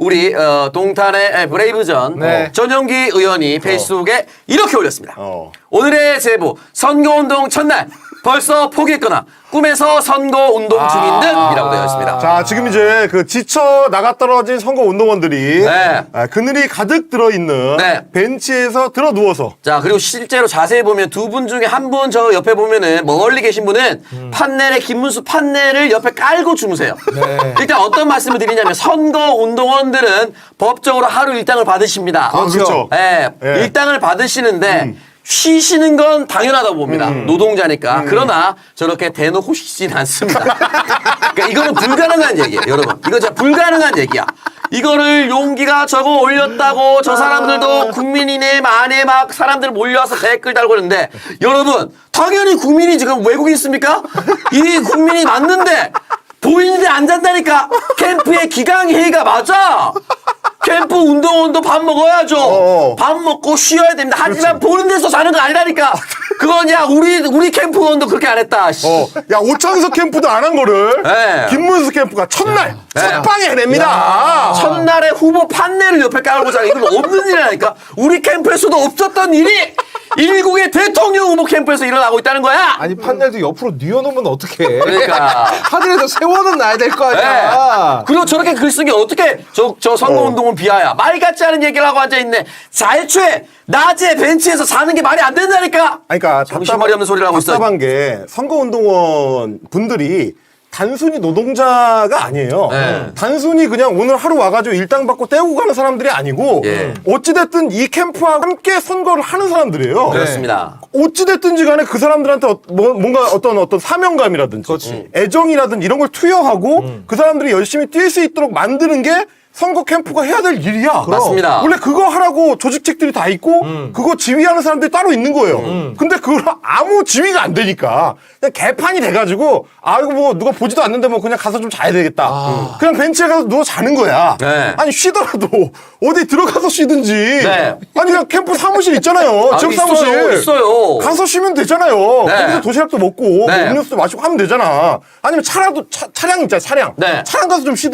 우리 어, 동탄의 에, 브레이브전 네. 전용기 의원이 페이스북에 이렇게 올렸습니다. 어. 오늘의 제보 선거운동 첫날 벌써 포기했거나 꿈에서 선거 운동 중인 듯이라고 되어 있습니다. 자, 지금 이제 그 지쳐 나가 떨어진 선거 운동원들이 네. 아, 그늘이 가득 들어 있는 네. 벤치에서 들어 누워서 자 그리고 실제로 자세히 보면 두 분 중에 한 분 저 옆에 보면은 멀리 계신 분은 음. 판넬에 김문수 판넬을 옆에 깔고 주무세요. 네. 일단 어떤 말씀을 드리냐면 선거 운동원들은 법적으로 하루 일당을 받으십니다. 아, 그렇죠. 예, 예. 일당을 받으시는데 쉬시는 건 당연하다고 봅니다. 노동자니까. 그러나 저렇게 대놓고 쉬진 않습니다. 그러니까 이거는 불가능한 얘기예요, 여러분. 이거 진짜 불가능한 얘기야. 이거를 용기가 적어 올렸다고 저 사람들도 국민이네 만에 막 사람들 몰려와서 댓글 달고 그러는데 여러분 당연히 국민이 지금 외국인 있습니까? 이 국민이 맞는데 보이는데 안 잔다니까 캠프의 기강회의가 맞아 캠프 운동원도 밥 먹어야죠 어. 밥 먹고 쉬어야 됩니다 하지만 보는 데서 자는 거 아니라니까 그건 야 우리 우리 캠프원도 그렇게 안 했다 씨. 어, 야 오창석 캠프도 안 한 거를 네. 김문수 캠프가 첫날 네. 첫 방에 해냅니다. 첫날에 후보 판넬을 옆에 깔고 자는 이건 없는 일이라니까 우리 캠프에서도 없었던 일이 일국의 대통령 후보 캠프에서 일어나고 있다는 거야 아니 판넬도 옆으로 뉘어놓으면 어떡해. 그러니까 하늘에서 세워는 놔야 될 거 아니야. 네. 그리고 저렇게 글쓴게 어떻게 저, 저 선거운동은 비하야. 말 같지 않은 얘기를 하고 앉아있네. 자 애초에 낮에 벤치에서 자는 게 말이 안 된다니까. 아니, 그러니까 정신머리 없는 소리를 하고 있어. 답답한 게 선거운동원 분들이 단순히 노동자가 아니에요. 네. 단순히 그냥 오늘 하루 와가지고 일당 받고 떼고 가는 사람들이 아니고 예. 어찌됐든 이 캠프와 함께 선거를 하는 사람들이에요. 그렇습니다. 어찌됐든지 간에 그 사람들한테 어- 뭐- 뭔가 어떤 어떤 사명감이라든지. 애정이라든지 이런 걸 투여하고 그 사람들이 열심히 뛸 수 있도록 만드는 게 선거 캠프가 해야 될 일이야. 맞습니다. 원래 그거 하라고 조직책들이 다 있고 그거 지휘하는 사람들이 따로 있는 거예요. 근데 그걸 아무 지휘가 안 되니까 그냥 개판이 돼가지고 아 이거 뭐 누가 보지도 않는데 뭐 그냥 가서 좀 자야 되겠다. 그냥 벤치에 가서 누워 자는 거야. 네. 아니 쉬더라도 어디 들어가서 쉬든지. 네. 아니 그냥 캠프 사무실 있잖아요. 아, 지역 있어요, 사무실. 있어요. 가서 쉬면 되잖아요. 네. 거기서 도시락도 먹고 뭐 네. 음료수도 마시고 하면 되잖아. 아니면 차라도 차, 차량 있잖아 차량. 네. 차량 가서 좀 쉬든지.